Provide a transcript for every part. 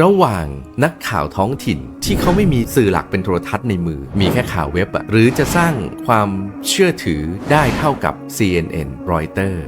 ระหว่างนักข่าวท้องถิ่นที่เขาไม่มีสื่อหลักเป็นโทรทัศน์ในมือ มีแค่ข่าวเว็บอะหรือจะสร้างความเชื่อถือได้เท่ากับ CNN Reuters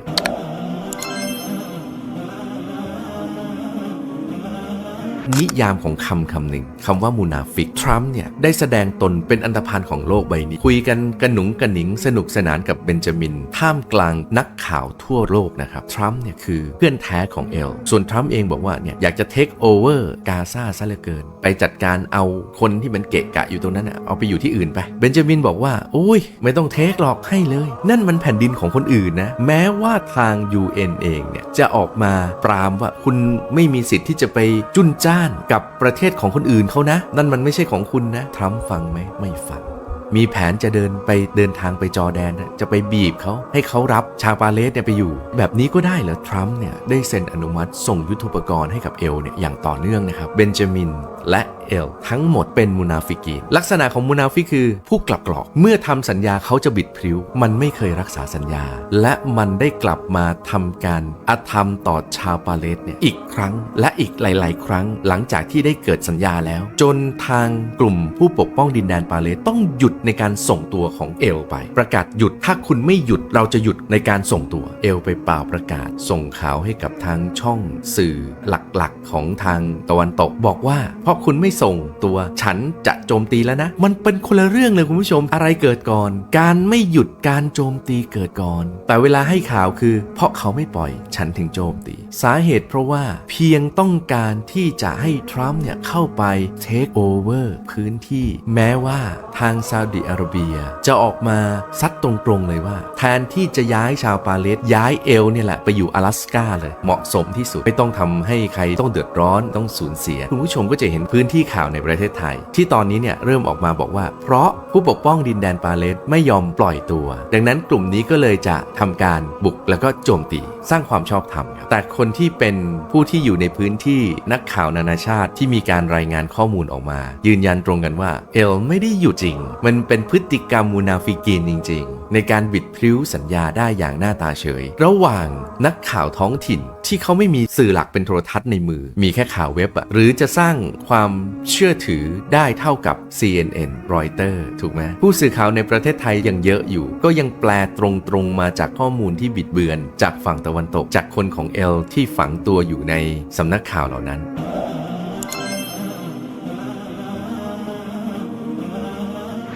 นิยามของคำคำหนึ่งคำว่ามูนาฟิก ทรัมป์เนี่ย ได้แสดงตนเป็นอันธพาลของโลกใบนี้ คุยกันกระหนุงกระหนิงสนุกสนานกับเบนจามิน ท่ามกลางนักข่าวทั่วโลกนะครับ ทรัมป์เนี่ยคือเพื่อนแท้ของเอล ส่วนทรัมป์เองบอกว่าเนี่ยอยากจะเทคโอเวอร์กาซาซะเหลือเกิน ไปจัดการเอาคนที่มันเกะกะอยู่ตรงนั้นอะเอาไปอยู่ที่อื่นไป เบนจามินบอกว่าโอ้ยไม่ต้องเทคหรอกให้เลย นั่นมันแผ่นดินของคนอื่นนะแม้ว่าทาง UN เองเนี่ยจะออกมาปรามว่าคุณไม่มีสิทธิ์ที่จะไปจุนจ้านกับประเทศของคนอื่นเขานะ นั่นมันไม่ใช่ของคุณนะทรัมป์ฟังไหมไม่ฟัง มีแผนจะเดินไปเดินทางไปจอร์แดน จะไปบีบเขาให้เขารับชาปาเลสเนี่ยไปอยู่ แบบนี้ก็ได้เหรอทรัมป์เนี่ยได้เซ็นอนุมัติส่งยุทธปกรณ์ให้กับเอลเนี่ยอย่างต่อเนื่องนะครับเบนจามินและเอลทั้งหมดเป็นมุนาฟิกีนลักษณะของมุนาฟิกคือผู้กลับกรอกเมื่อทำสัญญาเขาจะบิดพริ้ว มันไม่เคยรักษาสัญญา และมันได้กลับมาทำการอาธรรมต่อชาวปาเลสเนี่ยอีกครั้งและอีกหลาย ๆ ครั้งหลังจากที่ได้เกิดสัญญาแล้ว จนทางกลุ่มผู้ปกป้องดินแดนปาเลสต้องหยุดในการส่งตัวของเอลไป ประกาศหยุดถ้าคุณไม่หยุดเราจะหยุดในการส่งตัวเอลไปเปล่าประกาศ ส่งข่าวให้กับทางช่องสื่อหลักๆ ของทางตะวันตกบอกว่า เพราะคุณไม่ส่งตัวฉันจะโจมตีแล้วนะ มันเป็นคนละเรื่องเลยคุณผู้ชมอะไรเกิดก่อน การไม่หยุดการโจมตีเกิดก่อน แต่เวลาให้ข่าวคือ เพราะเขาไม่ปล่อยฉันถึงโจมตี สาเหตุเพราะว่าเพียงต้องการที่จะให้ทรัมป์เนี่ยเข้าไปเทคโอเวอร์พื้นที่ แม้ว่าทางซาอุดิอาระเบีย จะออกมาซัดตรงๆเลยว่า แทนที่จะย้ายชาวปาเลสย้ายเอลเนี่ยแหละไปอยู่阿拉斯กาเลย เหมาะสมที่สุด ไม่ต้องทำให้ใครต้องเดือดร้อนต้องสูญเสีย คุณผู้ชมก็จะเห็นพื้นที่ข่าวในประเทศไทย ที่ตอนนี้เนี่ยเริ่มออกมาบอกว่า เพราะผู้ปกป้องดินแดนปาเลสไม่ยอมปล่อยตัว ดังนั้นกลุ่มนี้ก็เลยจะทำการบุกแล้วก็โจมตี สร้างความชอบธรรมครับแต่คนที่เป็นผู้ที่อยู่ในพื้นที่นักข่าวนานาชาติที่มีการรายงานข้อมูลออกมา ยืนยันตรงกันว่าเอลไม่ได้หยุดจริง มัน เป็นพฤติกรรมมูนาฟิกีนจริง ๆ ในการบิดพริ้วสัญญาได้อย่างหน้าตาเฉย ระหว่างนักข่าวท้องถิ่นที่เขาไม่มีสื่อหลักเป็นโทรทัศน์ในมือ มีแค่ข่าวเว็บอะหรือจะสร้างความเชื่อถือได้เท่ากับ CNN Reuters ถูกไหมผู้สื่อข่าวในประเทศไทยยังเยอะอยู่ ก็ยังแปลตรงๆมาจากข้อมูลที่บิดเบือน จากฝั่งตะวันตกจากคนของเอลที่ฝังตัวอยู่ในสำนักข่าวเหล่านั้น